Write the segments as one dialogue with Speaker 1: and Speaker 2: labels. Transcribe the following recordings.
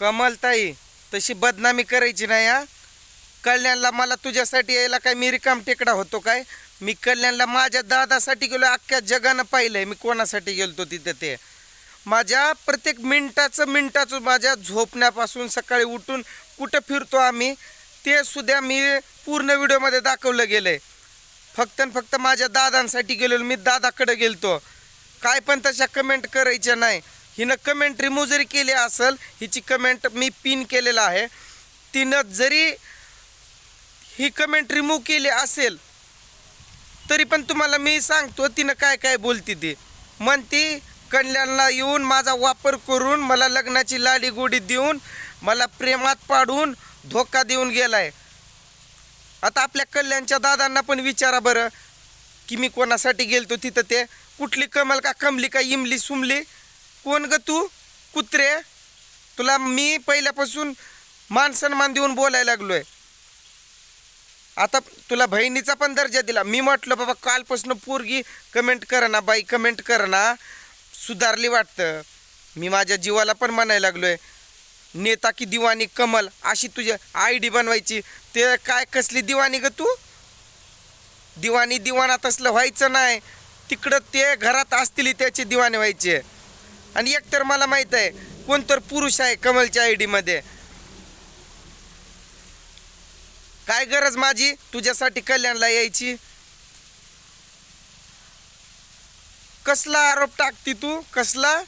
Speaker 1: कमलताई तशी बदनामी करायची नाही हा. कल्याणला मला तुझ्यासाठी यायला काय मी रिकाम टेकडा होतो काय? मी कल्याणला माझ्या दादासाठी गेलो अख्ख्या जगानं पाहिलंय मी कोणासाठी गेलतो तिथे ते. माझ्या प्रत्येक मिनटाचं मिनटाचं माझ्या झोपण्यापासून सकाळी उठून कुठं फिरतो आम्ही ते सुद्धा मी पूर्ण व्हिडिओमध्ये दाखवलं गेलंय. फक्त आणि फक्त माझ्या दादांसाठी गेलेलो मी दादाकडे गेलतो. काय पण तशा कमेंट करायच्या नाही. हिनं कमेंट रिमूव्ह जरी केली असेल हिची कमेंट मी पिन केलेलं आहे. तिनं जरी ही कमेंट रिमूव्ह केली असेल तरी पण तुम्हाला मी सांगतो तिनं काय काय बोलती ती. म्हणती कल्याणला येऊन माझा वापर करून मला लग्नाची लाडी गोडी देऊन मला प्रेमात पाडून धोका देऊन गेलाय. आता आपल्या कल्याणच्या दादांना पण विचारा बरं की मी कोणासाठी गेलतो तिथं ते? कुठली कमल का कमली का इमली सुमली? कोण ग तू? कुत्रे? तुला मी पहिल्यापासून मान सन्मान देऊन बोलायला लागलोय. आता तुला बहिणीचा पण दर्जा दिला. मी म्हटलं बाबा कालपासून पोरगी कमेंट करा ना बाई कमेंट करा ना सुधारली वाटतं. मी माझ्या जीवाला पण म्हणायला लागलोय नेता की दिवाणी कमल अशी तुझ्या आय डी बनवायची. ते काय कसली दिवाणी ग तू? दिवाणी दिवाणा तसलं व्हायचं नाही. तिकडं ते घरात असतील त्याचे दिवाणे व्हायचे. आणि एकतर मला माहीत आहे कोणतर पुरुष आहे कमलच्या आय डीमध्ये काय गरज माझी? तुझ्यासाठी कल्याणला यायची. कसला आरोप टाकती तू? कसला?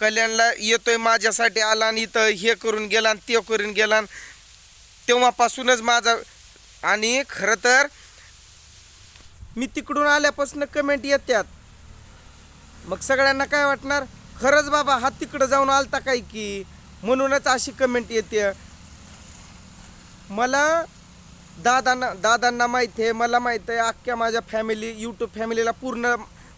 Speaker 1: कल्याणला येतोय माझ्यासाठी आला आणि इथं हे करून गेला आणि ते करून गेला तेव्हापासूनच माझा आणि खरं तर मी तिकडून आल्यापासून कमेंट येतात मग सगळ्यांना काय वाटणार? खरंच बाबा हा तिकडं जाऊन आलता काय की? म्हणूनच अशी कमेंट येते. मला दादांना दादांना माहिती आहे मला माहीत आहे अख्ख्या माझ्या फॅमिली यूट्यूब फॅमिलीला पूर्ण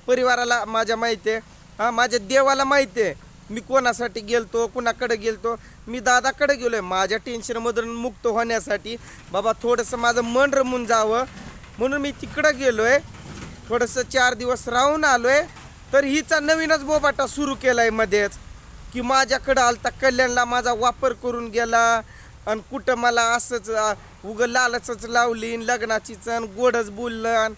Speaker 1: परिवाराला माझ्या माहिती आहे. हां माझ्या देवाला माहीत आहे. मी कोणासाठी गेलतो कुणाकडे गेलतो? मी दादाकडे गेलो आहे माझ्या टेन्शनमधून मुक्त होण्यासाठी बाबा थोडंसं माझं मन रमून जावं. म्हणून मी तिकडं गेलो आहे थोडंसं चार दिवस राहून आलो आहे तर हिचा नवीनच बोबाटा सुरू केला आहे मध्येच की माझ्याकडं आलता कल्याणला माझा वापर करून गेला आणि कुठं मला असंच उगं लालचच लावली लग्नाची लग्नाचीच आणि गोडच बोललं आणि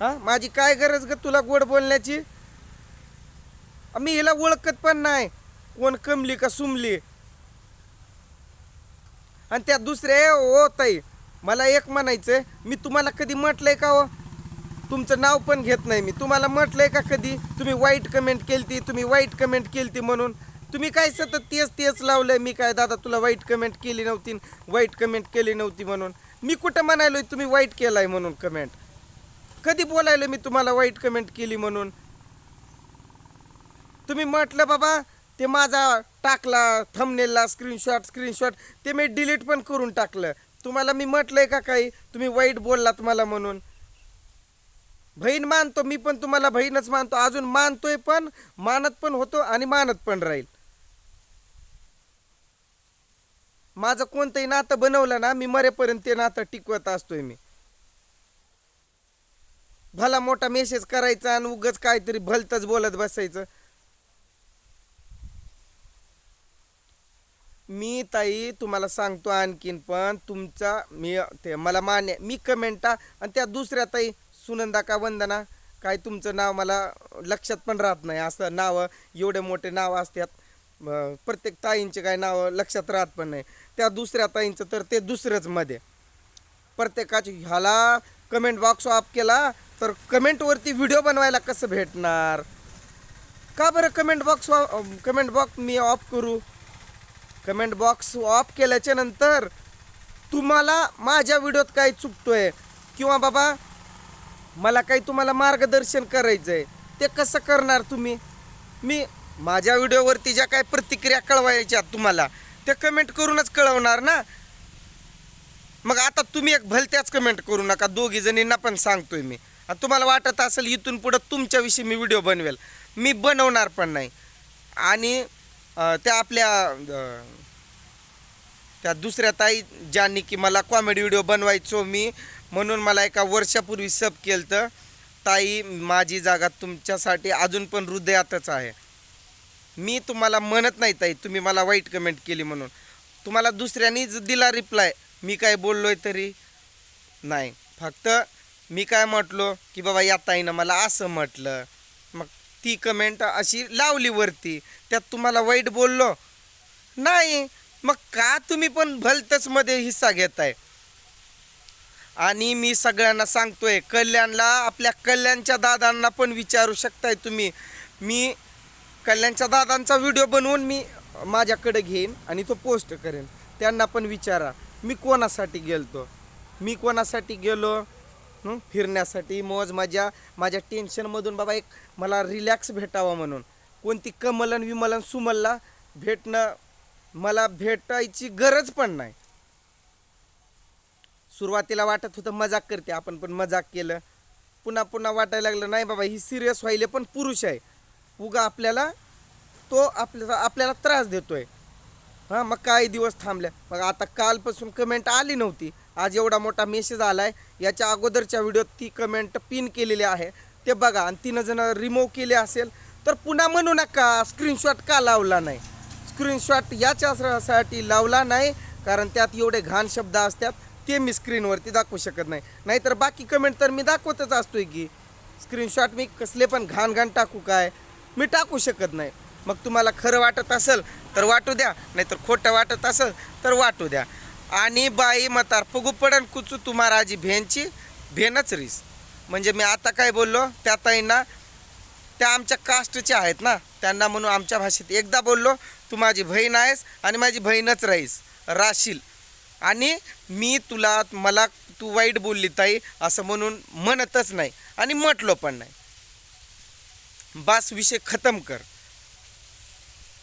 Speaker 1: हां माझी काय गरज ग तुला गोड बोलण्याची? मी हिला ओळखत पण नाही कोण कमली का सुमली. आणि त्या दुसऱ्या ओ ताई मला एक म्हणायचं मी तुम्हाला कधी म्हटलंय का हो? तुमचं नाव पण घेत नाही मी. तुम्हाला म्हटलंय का कधी? तुम्ही वाईट कमेंट केलती तुम्ही वाईट कमेंट केलती म्हणून. तुम्ही काय सतत तेच तेच लावलंय? मी काय दादा तुला वाईट कमेंट केली नव्हती वाईट कमेंट केली नव्हती म्हणून. मी कुठं म्हणायलोय तुम्ही वाईट केलाय म्हणून कमेंट कधी बोलायलो मी तुम्हाला वाईट कमेंट केली म्हणून? तुम्ही म्हटलं बाबा ते माझा टाकला थमनेलला स्क्रीनशॉट स्क्रीनशॉट ते मी डिलीट पण करून टाकलं. तुम्हाला मी म्हटलंय का काही? तुम्ही वाईट बोललात मला म्हणून. बहीण मानतो मी पण तुम्हाला बहीणच मानतो. अजून मानतोय पण मानत पण होतो आणि मानत पण राहील. माझं कोणतंही नातं बनवलं ना मी मरेपर्यंत ते नातं टिकवत असतोय मी. भला मोठा मेसेज करायचा आणि उगच काहीतरी भलतच बोलत बसायचं. मी ताई तुम्हाला सांगतो आणखीन पण तुमचा मी ते मला मान्य मी कमेंटा आणि त्या दुसऱ्या ताई सुनंदा का वंदना? काय तुमचं नाव मला लक्षात पण राहत नाही. असं नावं एवढे मोठे नाव असतात. प्रत्येक ताईंचे काय नावं लक्षात राहत पण नाही. त्या दुसऱ्या ताईंचं तर ते दुसरंच मध्ये प्रत्येकाची ह्याला कमेंट बॉक्स ऑफ केला तर कमेंटवरती व्हिडिओ बनवायला कसं भेटणार? का बरं कमेंट बॉक्स कमेंट बॉक्स मी ऑफ करू? कमेंट बॉक्स ऑफ केल्याच्यानंतर तुम्हाला माझ्या व्हिडिओत काय चुकतोय? किंवा बाबा मला काही तुम्हाला मार्गदर्शन करायचं आहे ते कसं करणार तुम्ही? मी माझ्या व्हिडिओवरती ज्या काही प्रतिक्रिया कळवायच्या तुम्हाला त्या कमेंट करूनच कळवणार ना? मग आता तुम्ही एक भलत्याच कमेंट करू नका. दोघी जणींना पण सांगतोय मी. आणि तुम्हाला वाटत असेल इथून पुढं तुमच्याविषयी मी व्हिडिओ बनवेल. मी बनवणार पण नाही. आणि त्या आपल्या त्या दुसऱ्या ताई ज्यांनी की मला कॉमेडी व्हिडिओ बनवायचो मी म्हणून मला एका वर्षापूर्वी सब केलं तर ताई माझी जागा तुमच्यासाठी अजून पण हृदयातच आहे. मी तुम्हाला म्हणत नाही ताई तुम्ही मला वाईट कमेंट केली म्हणून. तुम्हाला दुसऱ्यांनीच दिला रिप्लाय मी काय बोललो आहे तरी? नाही. फक्त मी काय म्हटलो की बाबा या ताईनं मला असं म्हटलं. मग ती कमेंट अशी लावली वरती. त्यात तुम्हाला वाईट बोललो? नाही. मग का तुम्ही पण भलतच मध्ये हिस्सा घेताय? आणि मी सगळ्यांना सांगतोय कल्याणला आपल्या कल्याणच्या दादांना पण विचारू शकताय तुम्ही. मी कल्याणच्या दादांचा व्हिडिओ बनवून मी माझ्याकडे घेईन आणि तो पोस्ट करेन. त्यांना पण विचारा मी कोणासाठी गेलतो? मी कोणासाठी गेलो? फिरण्यासाठी. मौज माझ्या माझ्या टेन्शनमधून बाबा एक मला रिलॅक्स भेटावा म्हणून. कोणती कमलन विमलन सुमलला भेटणं मला भेटायची गरज पण नाही. सुरुवातीला वाटत होतं मजाक करते आपण पण मजाक केलं. पुन्हा पुन्हा वाटायला लागलं नाही बाबा ही सिरियस व्हायले पण पुरुष आहे. उगा आपल्याला तो आपल्याला आपल्याला त्रास देतोय. हां मग काही दिवस थांबल्या मग आता कालपासून कमेंट आली नव्हती. आज एवढा मोठा मेसेज आला आहे याच्या अगोदरच्या व्हिडिओत ती कमेंट पिन केलेली आहे. ते बघा आणि तिनं जण रिमूव्ह केले असेल तर पुन्हा म्हणू नका स्क्रीनशॉट का लावला नाही? स्क्रीनशॉट याच्यासाठी लावला नाही कारण त्यात एवढे घाण शब्द असतात. ते मी स्क्रीनवरती दाखवू शकत नाही. नाहीतर बाकी कमेंट तर मी दाखवतच असतोय की स्क्रीनशॉट मी कसले पण घाण घाण टाकू काय मी टाकू शकत नाही. मग तुम्हाला खरं वाटत असेल तर वाटू द्या. नाहीतर खोटं वाटत असेल तर वाटू द्या. आणि बाई मतार फुगू पडन कुचू तुम्हाराजी भेनची भेनच रीस. म्हणजे मी आता काय बोललो त्या ताईंना त्या आमच्या कास्टच्या आहेत ना त्यांना म्हणून आमच्या भाषेत एकदा बोललो तू माझी बहीण आहेस आणि माझी बहीणच राहीस राशील. आणि मी तुला मला तू वाईट बोलली ताई असं म्हणून म्हणतच नाही आणि म्हटलो पण नाही. बास विषय खतम कर.